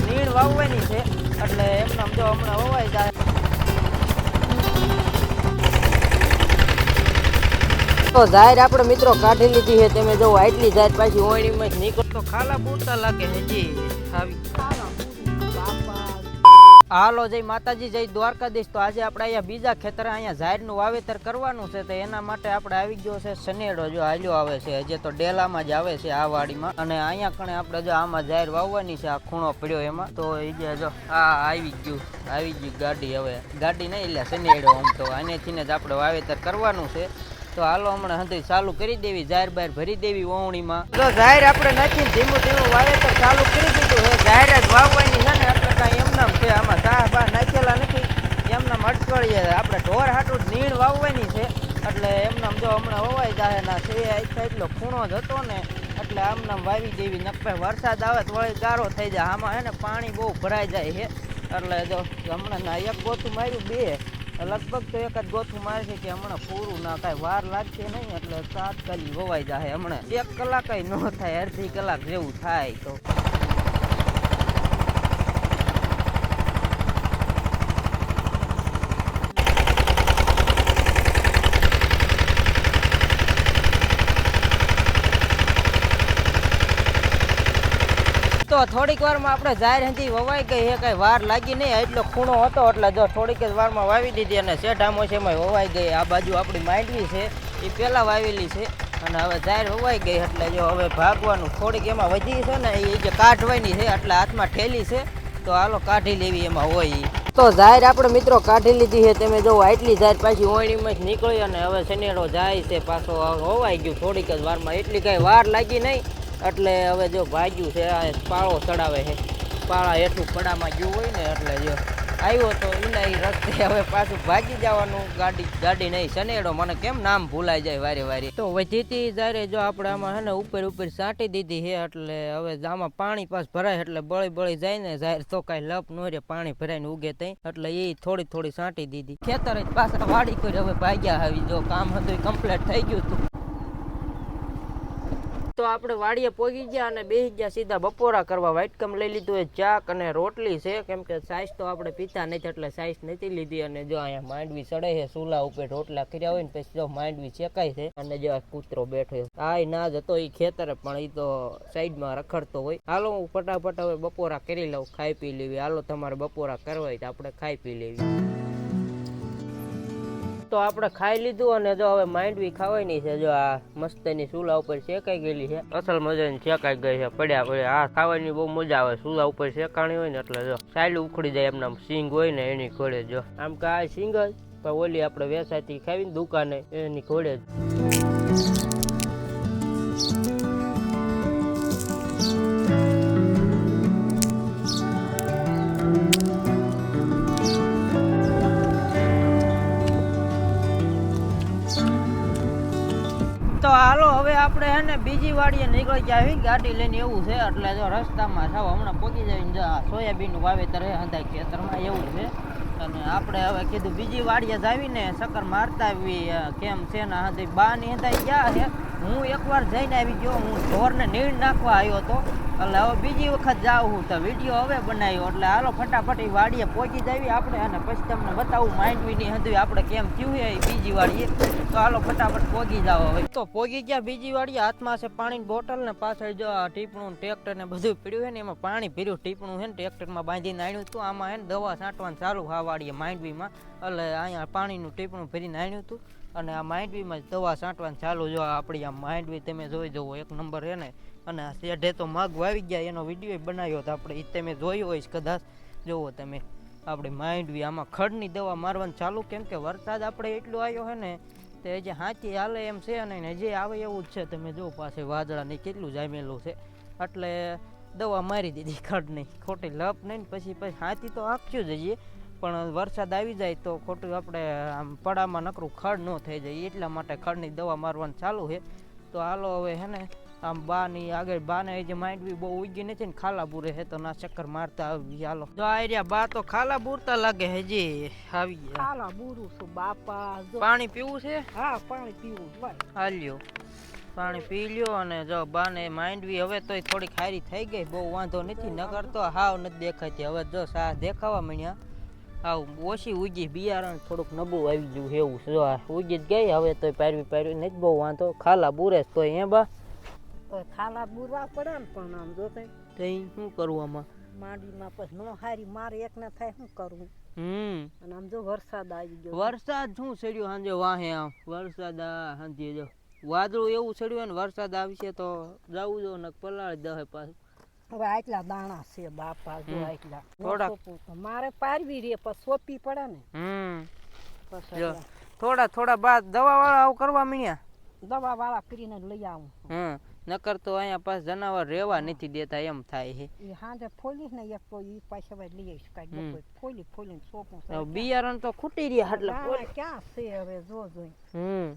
નીણ વાવવાની છે, એટલે એમને સમજો હમણાં વવાઈ જાય. તો જાહેર આપણે મિત્રો કાઢી લીધી છે, તમે જો આટલી જાહેર પાછી ઓણીમાં નીકળતો ખાલા પૂરતા લાગે હજી આવી હાલો, જય માતાજી, જય દ્વારકાધીશ. તો આજે આપણે અહીંયા બીજા ખેતરે અહીંયા ઝાડનું વાવેતર કરવાનું છે, તો એના માટે આપણે આવી ગયો છે શનેડો જો હાલ્યો આવે છે, હજી તો ડેલામાં જ આવે છે આ વાડીમાં. અને અહીંયા કણે આપણે જો આમાં ઝાડ વાવવાની છે, આ ખૂણો પડ્યો એમાં. તો એ જે જો, આ આવી ગયું આવી ગયું ગાડી હવે. ગાડી નહીં એટલે શનેડો આમ તો. આનેથી જ આપણે વાવેતર કરવાનું છે. તો હાલો, હમણાં હંધી ચાલુ કરી દેવી જાહેર બહાર ભરી દેવી ઓવણીમાં. તો જાહેર આપણે નાખીને ધીમું ધીમું વાવેતર ચાલુ કરી દીધું હવે જાહેર જ વાવવાની એમનામ છે આમાં સાહ નાખેલા નથી. એમનામ અટકળીએ આપણે ઢોર હાટું નીણ વાવવાની છે. એટલે એમનામ જો હમણાં હોવાય જાય ના છે એટલો ખૂણો જ હતો ને, એટલે આમનામ વાવી દેવી નકપે વરસાદ આવે તો વળી ગારો થઈ જાય. આમાં હે ને પાણી બહુ ભરાઈ જાય છે. એટલે જો હમણાં ના એક ગોથું માર્યું બે લગભગ તો એક જ ગોથું મારે કે હમણાં પૂરું ના કાંઈ વાર લાગશે નહીં, એટલે તાત્કાલિક વવાઈ જાય હમણાં. એક કલાક ન થાય, અડધી કલાક જેવું થાય તો. તો થોડીક વારમાં આપણે જાહેર હતી વવાઈ ગઈ હે, કઈ વાર લાગી નહીં એટલો ખૂણો હતો, એટલે જો થોડીક જ વારમાં વાવી દીધી અને શેઢામાં છે એમાં વવાઈ ગઈ આ બાજુ આપણી માંડવી છે એ પહેલાં વાવેલી છે, અને હવે જાહેર વવાઈ ગઈ, એટલે જો હવે ભાગવાનું થોડીક એમાં વધી છે ને એ જે કાઢવાની છે, એટલે હાથમાં ઠેલી છે, તો હાલો કાઢી લેવી એમાં હોય. તો જાહેર આપણે મિત્રો કાઢી લીધી છે તમે જો આટલી જાહેર પાછી ઓણીમાં જ નીકળી અને હવે શનેડો જાય છે, પાછો હોવાઈ ગયું, થોડીક જ વારમાં, એટલી કાંઈ વાર લાગી નહીં એટલે હવે જો ભાગ્યું છે, આ પાળો ચડાવે છે. પાળા હેઠું પડામાં ગયું હોય ને એટલે જો આવ્યો તો એના એ રસ્તે હવે પાછું ભાગી જવાનું. ગાડી ગાડી નહીં શનેડો મને કેમ નામ ભૂલાઈ જાય વારે વારે? તો વધીતી જ્યારે જો આપણે આમાં હે ને ઉપર ઉપર સાંટી દીધી છે, એટલે હવે આમાં પાણી પાસ ભરાય, એટલે બળી બળી જાય ને જાહેર તો કાંઈ લપ ન રે પાણી ભરાઈને ઉગે તઈ. એટલે એ થોડી થોડી સાંટી દીધી. ખેતર પાછા વાડી કરી હવે ભાગ્યા આવી જો કામ હતું એ કમ્પ્લીટ થઈ ગયું હતું. તો આપણે વાડીએ પોગી ગયા અને બેસી ગયા, સીધા બપોરા કરવા વાઇટકમ લઈ લીધું એ ચાક અને રોટલી છે. કેમ કે સાઈઝ તો આપણે પીતા નથી, એટલે સાઈઝ નથી લીધી. અને જો અહીંયા માંડવી ચડે છે ચૂલા ઉપર રોટલા કર્યા હોય ને, પછી જો માંડવી શેકાય છે, અને જો કૂતરો બેઠો છે. આ ના જતો એ ખેતરે, પણ એ તો સાઈડમાં રખડતો હોય. હાલો, હું ફટાફટ હવે બપોરા કરી લઉં, ખાઈ પી લેવી. હાલો, તમારે બપોરા કરવા હોય તો આપણે ખાઈ પી લેવી. તો આપણે ખાઈ લીધું અને જો હવે માંડવી ખાવાની છે, જો આ મસ્તની ચૂલા ઉપર શેકાઈ ગયેલી છે. અસલ મજાની શેકાઈ ગઈ છે, પડ્યા પડ્યા. આ ખાવાની બહુ મજા આવે, ચૂલા ઉપર શેકાણી હોય ને એટલે જો સાયલ ઉખડી જાય એમના સિંગ હોય ને એની ઘોડે જો. આમ કે આ સિંગ જ, પણ ઓલી આપણે વેસાતી ખાવીને દુકાને એની ઘોડે જ. ને બીજી વાડીએ નીકળી જાવી ગાડી લઈને એવું છે, એટલે જો રસ્તામાં સાવ હમણાં પહોંચી જઈને સોયાબીનનું વાવેતર હે, હંધાય ખેતરમાં એવું છે. અને આપણે હવે કીધું બીજી વાડીએ જાવીને ચક્કર મારતા આવી કેમ છે ને હંધાઈ બાની હંધાઈ ગયા છે હું એકવાર જઈને આવી ગયો, હું ઢોરને નીણ નાખવા આવ્યો હતો એટલે હવે બીજી વખત જાઉં હું તો વીડિયો હવે બનાવ્યો, એટલે હાલો ફટાફટ એ વાડીએ પહોંચી જાવી આપણે અને પછી તમને બતાવું માંડવીની હતું આપણે કેમ થયું એ બીજી વાડીએ. તો હાલો ફટાફટ પોગી જાઓ હવે. તો પોગી ગયા બીજી વાડીએ, હાથમાં છે પાણીની બોટલ ને પાછળ જો ટીપણું ટ્રેક્ટર ને બધું પીડ્યું છે ને એમાં પાણી પીર્યું ટીપણું છે ને ટ્રેક્ટરમાં બાંધીને આણ્યું હતું. આમાં છે ને દવા છાંટવાનું ચાલુ હા વાડીએ માંડવીમાં એટલે અહીંયા પાણીનું ટીપણું ભરીને આણ્યું હતું. અને આ માંડવીમાં જ દવા છાંટવાનું ચાલુ જો આપણી આ માંડવી તમે જોઈ જવો એક નંબર છે ને અને આ શેઢે તો મગ વાવી ગયા, એનો વીડિયો બનાવ્યો હતો આપણે એ તમે જોયો હોય કદાચ. જુઓ તમે, આપણે માંડવી, આમાં ખડની દવા મારવાનું ચાલુ, કેમ કે વરસાદ આપણે એટલો આવ્યો છે ને, તે જે હાથી હાલે એમ છે અને જે આવે એવું જ છે. તમે જો પાસે વાદળાની કેટલું જામેલું છે. એટલે દવા મારી દીધી ખડની, ખોટી લપ નહીં પછી પછી હાથી તો આખ્યું જઈએ પણ વરસાદ આવી જાય તો ખોટું આપણે આમ પડામાં નકરું ખડ ન થઈ જાય એટલા માટે ખડની દવા મારવાનું ચાલુ છે. તો હાલો હવે હે ને આમ બાની આગળ બાને જે માંડવી બહુ ઉગી નથી ને ખાલા બુરે હે તો ના ચક્કર મારતા આવી. હાલો. જો આ બા તો ખાલા બુરતા લાગે હજી આવી ગયા. ખાલા બુરું છું બાપા. પાણી પીવું છે? હા પાણી પીવું હાલ્યો. પાણી પી લ્યો અને જો બાને માંડવી હવે તોય થોડી ખારી થઈ ગઈ. બહુ વાંધો નથી નગર તો હાવ નથી દેખાતી. હવે જો સા દેખાવા મળ્યા હાવ ઓછી ઉગી બિયારણ થોડુંક નબળું આવી ગયું છે એવું. જો ઉગી જ ગઈ હવે તોય પારવી પારવી નથી બહુ વાંધો. ખાલા બુરે તો એ બા. તો ખાલા બુરવા પડે ને પણ આમ જો તે શું કરવું આમાં? માંડીમાં પછી નો હારી મારે એકને થાય શું કરવું હમ. અને આમ જો વરસાદ આવી ગયો. વરસાદ શું ચડ્યો સાંજે વાહે આમ. વરસાદ સાંજે જો. વાદળું એવું ચડ્યું ને વરસાદ આવશે તો જવું જો ને પલાળી દહે પાછું. હવે આટલા દાણા છે બાપા જો આટલા. થોડા. મારે પારવી રે પછી સોંપી પડે ને. હમ. થોડા થોડા બાદ દવા વાળા આવું કરવા મીણ્યા? દવા વાળા કરીને લઈ આવું. હમ. નકર તો અહીંયા પાસ જનાવર રહેવા નથી દેતા એમ થાય છે. એ હાંજે ફોલી ને એક તો ઈ પાછા હવે લઈ આવીશ કાઈ ફોલી બપોરે ફોલી ને સોંપું બિયારણ તો ખૂટી રહ્યા એટલે ક્યાં છે હવે જો જોઈ. હમ.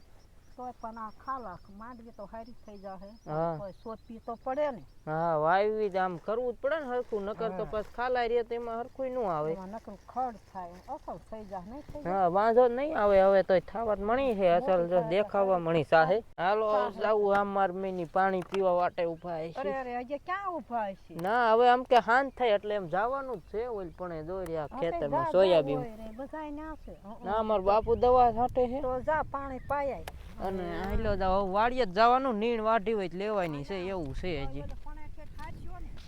તો પણ આ માંડવી તો હારી થઈ જાહે. હા. કોઈ તો પડે ને. હા વાવી આમ કરવું જ પડે ને હરખું નકર તો હા. પાછ ખાલાઈ રહે હરખું ન આવે. એમાં ખડ થાય અસલ થઈ જાય નહીં થઈ હા વાંધો નહીં આવે હવે તો થાવત મણી છે અસલ જો દેખાવા મણી સાહે. હાલો જાવું આમ માર મેની પાણી પીવા વાટે ઊભા છે અરે અરે હજી ક્યાં ઊભા છે ના હવે આમ કે હાન થાય એટલે એમ જવાનું જ છે ઓલ પણ દોર્યા ખેતરમાં સોયાબીન. બધાય ના છે. ના બાપુ દવા છાંટે છે તો જા પાણી પાયાય અને દવા વાડીએ જવાનું, નીણ વાઢી હોય લેવાની છે, એવું છે હજી.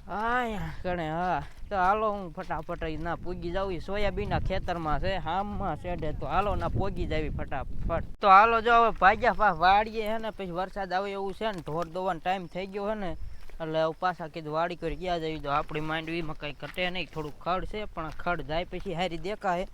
હા કણે હા. તો હાલો હું ફટાફટ ના પૂગી જાવ સોયાબીનના ખેતરમાં છે, હામમાં શેઢે, તો હાલો ના પોગી જાવી ફટાફટ. તો હાલો જો હવે ભાગ્યા પા વાડીએ હે ને, પછી વરસાદ આવે એવું છે ને, ઢોર દોવાનો ટાઈમ થઈ ગયો હે ને, એટલે પાછા કીધું વાડી કરી ગયા જવી તો આપણી માંડવીમાં કંઈ ઘટે નહીં થોડુંક ખડ છે, પણ ખડ જાય પછી હારી દેખાય.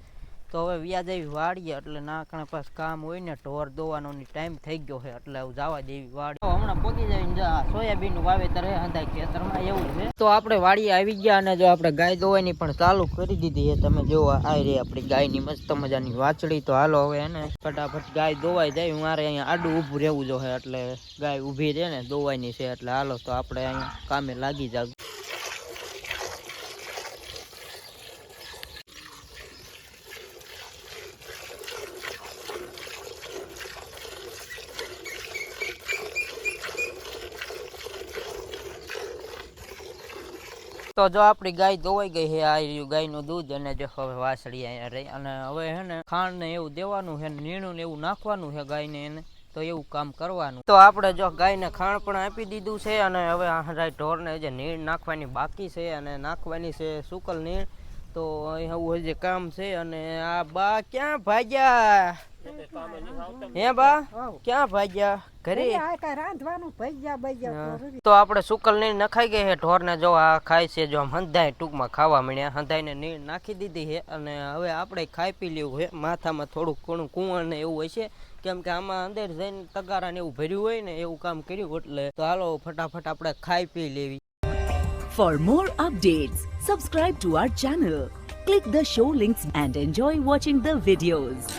તો હવે વ્યાજ આવી વાડીએ એટલે નાકણે પાસ કામ હોય ને, ઢોર દોવાનો ટાઈમ થઈ ગયો છે એટલે હું જવા દેવી તો હમણાં પોકી જઈને જા સોયાબીનનું વાવેતર હે ખેતરમાં, એવું છે. તો આપણે વાડીએ આવી ગયા અને જો આપણે ગાય દોવાની પણ ચાલુ કરી દીધી છે. તમે જો આ રહી આપણી ગાયની મસ્ત મજાની વાછડી. તો હાલો હવે એને ફટાફટ ગાય દોવાઈ જાય. મારે અહીંયા આડું ઊભું રહેવું જો એટલે ગાય ઊભી રહે ને, દોવાની છે એટલે હાલો તો આપણે અહીંયા કામે લાગી જાવ તો જો આપણી ગાય ધોવાઈ ગઈ છે, આ રહ્યું ગાયનું દૂધ અને જો હવે વાસળી અહીંયા રહી. અને હવે હે ને ખાંડ ને એવું દેવાનું છે ને નીણું ને એવું નાખવાનું છે ગાયને એને, તો એવું કામ કરવાનું. તો આપણે જો ગાયને ખાણ પણ આપી દીધું છે અને હવે આ ઢોરને જે નીણ નાખવાની બાકી છે અને નાખવાની છે સુકલ નીણ. તો એવું હજી કામ છે અને આ બા ક્યાં ભાગ્યા? હે બા ક્યાં ભાગ્યા? ઘરે? રાંધવાનું ભાગ્યા ભાગ્યા તો આપણે સુકલ નીર નખાઈ ગઈ છે. ઢોરને જો આ ખાય છે જો હંધાય ટૂંકમાં ખાવા મળ્યા હંધાઈને નીર નાખી દીધી છે અને હવે આપણે ખાઈ પી લેવું છે. માથામાં થોડુંક ઘણું કુંવળ ને એવું હશે કેમ કે આમાં અંદર જઈને તગારા ને એવું ભર્યું હોય ને એવું કામ કર્યું એટલે તો હાલો ફટાફટ આપણે ખાઈ પી લેવી. For more updates subscribe to our channel click the show links and enjoy watching the videos.